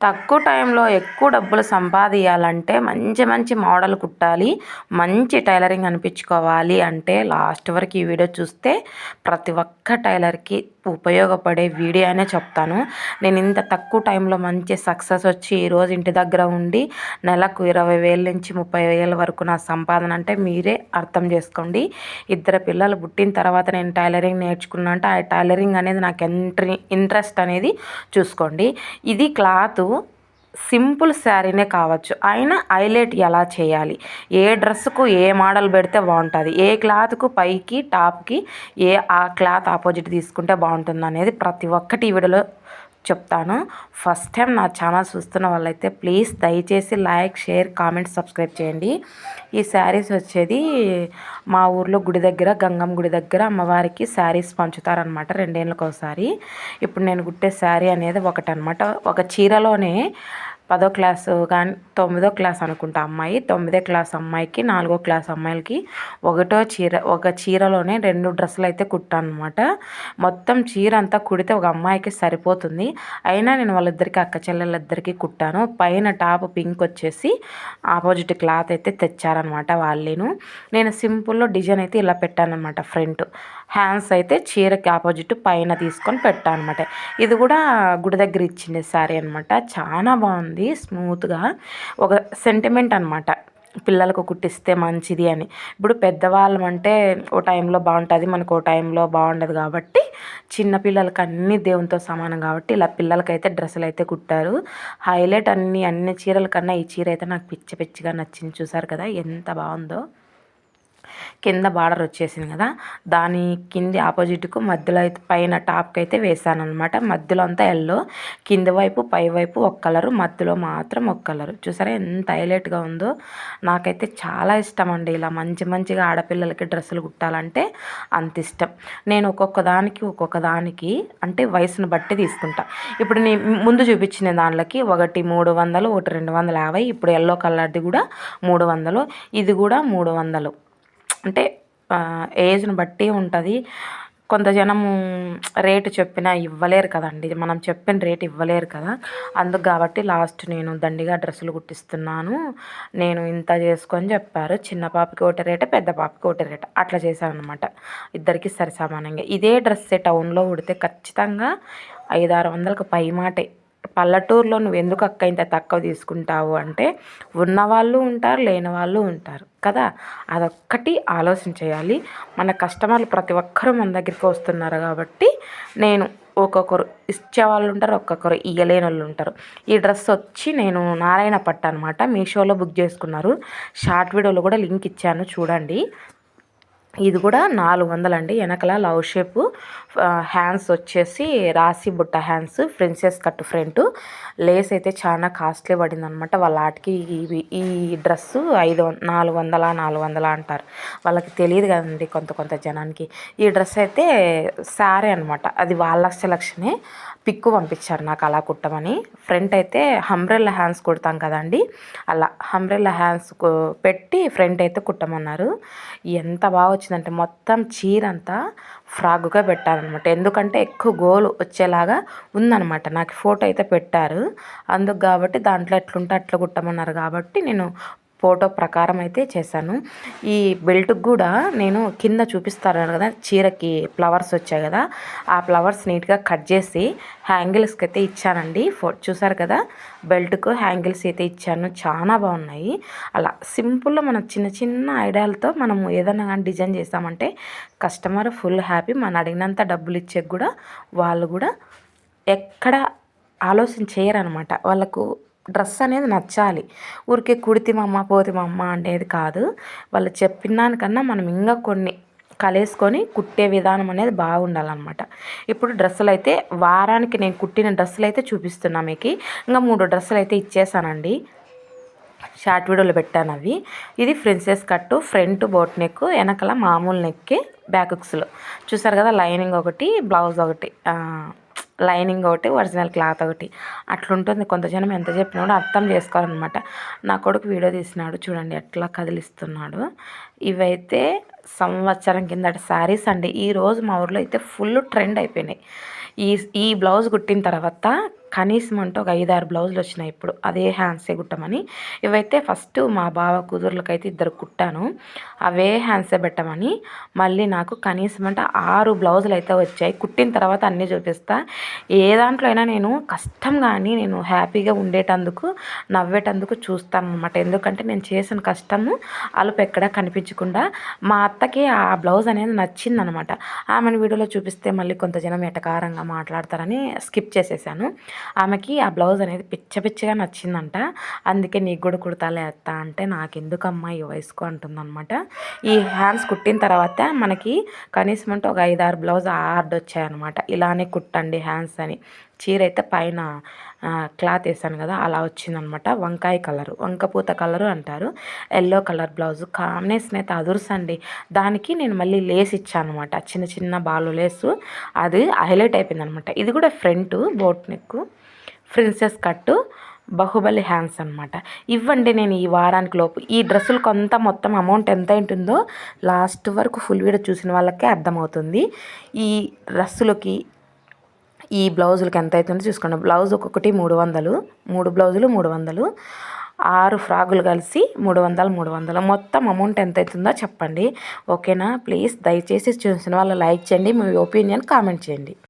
తక్కువ టైంలో ఎక్కువ డబ్బులు సంపాదించాలంటే మంచి మంచి మోడల్ కుట్టాలి మంచి టైలరింగ్ అనిపించుకోవాలి అంటే లాస్ట్ వరకు ఈ వీడియో చూస్తే ప్రతి ఒక్క టైలర్కి ఉపయోగపడే వీడియో అనే చెప్తాను. నేను ఇంత తక్కువ టైంలో మంచి సక్సెస్ వచ్చి ఈరోజు ఇంటి దగ్గర ఉండి నెలకు ఇరవై వేల నుంచి ముప్పై వేల వరకు నా సంపాదన అంటే మీరే అర్థం చేసుకోండి. ఇద్దరు పిల్లలు పుట్టిన తర్వాత నేను టైలరింగ్ నేర్చుకున్నా అంటే ఆ టైలరింగ్ అనేది నాకు ఎంట్రీ ఇంట్రెస్ట్ అనేది చూసుకోండి. ఇది క్లాత్ సింపుల్ శారీనే కావచ్చు. అయినా హైలైట్ ఎలా చేయాలి? ఏ డ్రెస్సుకు ఏ మోడల్ పెడితే బాగుంటుంది? ఏ క్లాత్కు పైకి టాప్కి ఏ ఆ క్లాత్ ఆపోజిట్ తీసుకుంటే బాగుంటుంది అనేది ప్రతి ఒక్కటి వీడియోలో చెప్తాను. ఫస్ట్ టైం నా ఛానల్ చూస్తున్న వాళ్ళైతే ప్లీజ్ దయచేసి లైక్ షేర్ కామెంట్ సబ్స్క్రైబ్ చేయండి. ఈ శారీస్ వచ్చేది మా ఊర్లో గుడి దగ్గర గంగమ్మ గుడి దగ్గర అమ్మవారికి శారీస్ పంచుతారనమాట రెండేళ్ళకి ఒకసారి ఇప్పుడు నేను కుట్టే శారీ అనేది ఒకటనమాట ఒక చీరలోనే పదో క్లాసు కానీ తొమ్మిదో క్లాస్ అనుకుంటా అమ్మాయి. తొమ్మిదో క్లాస్ అమ్మాయికి నాలుగో క్లాస్ అమ్మాయిలకి ఒకటో చీర ఒక చీరలోనే రెండు డ్రెస్సులు అయితే కుట్టాను అనమాట మొత్తం చీర అంతా కుడితే ఒక అమ్మాయికి సరిపోతుంది. అయినా నేను వాళ్ళిద్దరికి అక్క చెల్లెళ్ళిద్దరికీ కుట్టాను. పైన టాప్ పింక్ వచ్చేసి ఆపోజిట్ క్లాత్ అయితే తెచ్చారనమాట వాళ్ళేను. నేను సింపుల్లో డిజైన్ అయితే ఇలా పెట్టాను అనమాట ఫ్రంట్. హ్యాండ్స్ అయితే చీరకి ఆపోజిట్ పైన తీసుకొని పెట్టాను అనమాట ఇది కూడా గుడి దగ్గర ఇచ్చింది శారీ అనమాట చాలా బాగుంది స్మూత్గా. ఒక సెంటిమెంట్ అనమాట పిల్లలకు కుట్టిస్తే మంచిది అని. ఇప్పుడు పెద్దవాళ్ళం అంటే ఓ టైంలో బాగుంటుంది మనకు ఓ టైంలో బాగుండదు కాబట్టి చిన్నపిల్లలకి అన్ని దేవునితో సమానం కాబట్టి ఇలా పిల్లలకైతే డ్రెస్సులు అయితే కుట్టారు. హైలైట్ అన్ని అన్ని చీరల కన్నా ఈ చీర అయితే నాకు పిచ్చి పిచ్చిగా నచ్చింది. చూసారు కదా ఎంత బాగుందో. కింద బార్డర్ వచ్చేసింది కదా దాని కింది ఆపోజిట్కు మధ్యలో అయితే పైన టాప్కి అయితే వేసాను అనమాట మధ్యలో అంతా ఎల్లో కింది వైపు పై వైపు ఒక కలరు మధ్యలో మాత్రం ఒక కలరు. చూసారా ఎంత హైలైట్గా ఉందో. నాకైతే చాలా ఇష్టం అండి ఇలా మంచి మంచిగా ఆడపిల్లలకి డ్రెస్సులు కుట్టాలంటే అంత ఇష్టం. నేను ఒక్కొక్క దానికి ఒక్కొక్క దానికి అంటే వయసును బట్టి తీసుకుంటా. ఇప్పుడు నీ ముందు చూపించిన దానిలోకి ఒకటి మూడు వందలు ఒకటి రెండు వందల యాభై ఇప్పుడు ఎల్లో కలర్ది కూడా మూడు వందలు ఇది కూడా మూడు వందలు. అంటే ఏజ్ని బట్టి ఉంటుంది. కొంత జనము రేటు చెప్పినా ఇవ్వలేరు కదండి. మనం చెప్పిన రేట్ ఇవ్వలేరు కదా. అందుకు కాబట్టి లాస్ట్ నేను దండిగా డ్రెస్సులు కుట్టిస్తున్నాను. నేను ఇంత చేసుకొని చెప్పారు. చిన్న పాపకి ఒకటి రేట పెద్ద పాపకి ఒకటి రేట. అట్లా చేశాను అనమాట ఇద్దరికి సరిసమానంగా. ఇదే డ్రెస్ టౌన్లో ఉడితే ఖచ్చితంగా ఐదు ఆరు వందలకు పై మాటే. పల్లెటూరులో నువ్వు ఎందుకు అక్క ఇంత తక్కువ తీసుకుంటావు అంటే ఉన్నవాళ్ళు ఉంటారు లేని వాళ్ళు ఉంటారు. కదా? అదొక్కటి ఆలోచన చేయాలి. మన కస్టమర్లు ప్రతి ఒక్కరూ మన దగ్గరికి వస్తున్నారు కాబట్టి నేను ఒక్కొక్కరు ఇచ్చే వాళ్ళు ఉంటారు ఒక్కొక్కరు ఇయ్యలేని వాళ్ళు ఉంటారు. ఈ డ్రెస్ వచ్చి నేను నారాయణ పట్ట అనమాట మీషోలో బుక్ చేసుకున్నారు. షార్ట్ వీడియోలో కూడా లింక్ ఇచ్చాను చూడండి. ఇది కూడా నాలుగు వందలండి వెనకల లవ్ షేప్ హ్యాండ్స్ వచ్చేసి రాసి బుట్ట hands princess cut front. Lace అయితే చాలా కాస్ట్లీ పడింది అనమాట వాళ్ళ ఆటికి ఇవి ఈ డ్రెస్సు ఐదు నాలుగు వందల నాలుగు వందల అంటారు. వాళ్ళకి తెలియదు కదండి కొంత కొంత జనానికి. ఈ డ్రెస్ అయితే శారీ అనమాట. అది వాళ్ళ సెలక్షనే పిక్కు పంపించారు నాకు అలా కుట్టమని. ఫ్రంట్ అయితే హంబ్రెల్లా హ్యాండ్స్ కుడతాం కదండి. అలా హంబ్రెల్లా హ్యాండ్స్ పెట్టి ఫ్రంట్ అయితే కుట్టమన్నారు. ఎంత బాగా వచ్చిందంటే మొత్తం చీర అంతా ఫ్రాక్గా పెట్టారనమాట. ఎందుకంటే ఎక్కువ గోలు వచ్చేలాగా ఉందనమాట. నాకు ఫోటో అయితే పెట్టారు. అందుకు కాబట్టి దాంట్లో ఎట్లుంటే అట్లా కుట్టమన్నారు కాబట్టి నేను ఫోటో ప్రకారం అయితే చేశాను. ఈ బెల్ట్కి కూడా నేను కింద చూపిస్తాను కదా చీరకి ఫ్లవర్స్ వచ్చాయి కదా ఆ ఫ్లవర్స్ నీట్గా కట్ చేసి హ్యాంగిల్స్కి అయితే ఇచ్చానండి. ఫో చూసారు కదా బెల్ట్కు హ్యాంగిల్స్ అయితే ఇచ్చాను. చాలా బాగున్నాయి. అలా సింపుల్గా మనం చిన్న చిన్న ఐడియాలతో మనం ఏదైనా కానీ డిజైన్ చేసామంటే కస్టమర్ ఫుల్ హ్యాపీ. మనం అడిగినంత డబ్బులు ఇచ్చే కూడా వాళ్ళు కూడా ఎక్కడ ఆలోచన చేయరనమాట. వాళ్ళకు డ్రెస్ అనేది నచ్చాలి. ఊరికే కుడితిమమ్మ పోతిమమ్మ అనేది కాదు. వాళ్ళు చెప్పిన దానికన్నా మనం ఇంకా కొన్ని కలేసుకొని కుట్టే విధానం అనేది బాగుండాలన్నమాట. ఇప్పుడు డ్రెస్సులు అయితే వారానికి నేను కుట్టిన డ్రెస్సులు అయితే చూపిస్తున్నా మీకు. ఇంకా మూడు డ్రెస్సులు అయితే ఇచ్చేసానండి. షార్ట్ వీడియోలో పెట్టాను అవి. ఇది ప్రిన్సెస్ కట్టు ఫ్రంట్ బోట్ నెక్ వెనకల మామూలు నెక్కి బ్యాక్ చూసారు కదా లైనింగ్ ఒకటి బ్లౌజ్ ఒకటి. లైనింగ్ ఒకటి ఒరిజినల్ క్లాత్ ఒకటి. అట్లుంటుంది. కొంత జనం ఎంత చెప్పినా కూడా అర్థం చేసుకోవాలన్నమాట నా కొడుకు వీడియో తీసినాడు చూడండి ఎట్లా కదిలిస్తున్నాడు. ఇవైతే సంవత్సరం కిందట శారీస్ అండి. ఈరోజు మా ఊర్లో అయితే ఫుల్ ట్రెండ్ అయిపోయినాయి. ఈ ఈ బ్లౌజ్ కుట్టిన తర్వాత కనీసం అంటే ఒక ఐదు ఆరు బ్లౌజులు వచ్చినాయి ఇప్పుడు. అదే హ్యాండ్సే కుట్టమని. ఇవైతే ఫస్ట్ మా బావ కూతుర్లకైతే ఇద్దరు కుట్టాను. అవే హ్యాండ్సే పెట్టమని. మళ్ళీ నాకు కనీసం అంటే ఆరు బ్లౌజులు అయితే వచ్చాయి. కుట్టిన తర్వాత అన్నీ చూపిస్తా. ఏ దాంట్లో అయినా నేను కష్టం కానీ నేను హ్యాపీగా ఉండేటందుకు నవ్వేటందుకు చూస్తాను అనమాట ఎందుకంటే నేను చేసిన కష్టము అలుపు ఎక్కడ కనిపించకుండా మా అత్తకి ఆ బ్లౌజ్ అనేది నచ్చిందనమాట ఆమెను వీడియోలో చూపిస్తే మళ్ళీ కొంత జనం ఎటకారంగా మాట్లాడతారని స్కిప్ చేసేసాను. ఆమెకి ఆ బ్లౌజ్ అనేది పిచ్చ పిచ్చగా నచ్చిందంట. అందుకే నీకు కూడా కుడతాలే అత్త అంటే నాకెందుకమ్మా ఈ వయసుకు అంటుందన్నమాట. ఈ హ్యాండ్స్ కుట్టిన తర్వాత మనకి కనీసం అంటే ఒక ఐదు ఆరు బ్లౌజ్ ఆర్డర్ వచ్చాయన్నమాట ఇలానే కుట్టండి హ్యాండ్స్ అని. చీర అయితే పైన క్లాత్ వేసాను కదా అలా వచ్చిందనమాట. వంకాయ కలరు వంకపూత కలరు అంటారు. ఎల్లో కలర్ బ్లౌజ్ కాంబినేషన్ అయితే అదుర్సండి. దానికి నేను మళ్ళీ లేస్ ఇచ్చాను అనమాట చిన్న చిన్న బాలు లేసు. అది హైలైట్ అయిపోయింది అనమాట ఇది కూడా ఫ్రంట్ బోట్ నెక్ ప్రిన్సెస్ కట్టు బాహుబలి హ్యాండ్స్ అనమాట ఇవ్వండి నేను ఈ వారానికి లోపు. ఈ డ్రెస్సులు కొంత మొత్తం అమౌంట్ ఎంత ఉంటుందో లాస్ట్ వరకు ఫుల్ వీడియో చూసిన వాళ్ళకే అర్థమవుతుంది. ఈ డ్రెస్సులకి ఈ బ్లౌజులకి ఎంత అవుతుందో చూసుకోండి. బ్లౌజ్ ఒక్కొక్కటి మూడు వందలు మూడు బ్లౌజులు మూడు వందలు ఆరు ఫ్రాగులు కలిసి మూడు వందలు మూడు వందలు. మొత్తం అమౌంట్ ఎంత అవుతుందో చెప్పండి. ఓకేనా? ప్లీజ్ దయచేసి చూసిన వాళ్ళు లైక్ చేయండి మీ ఒపీనియన్ కామెంట్ చేయండి.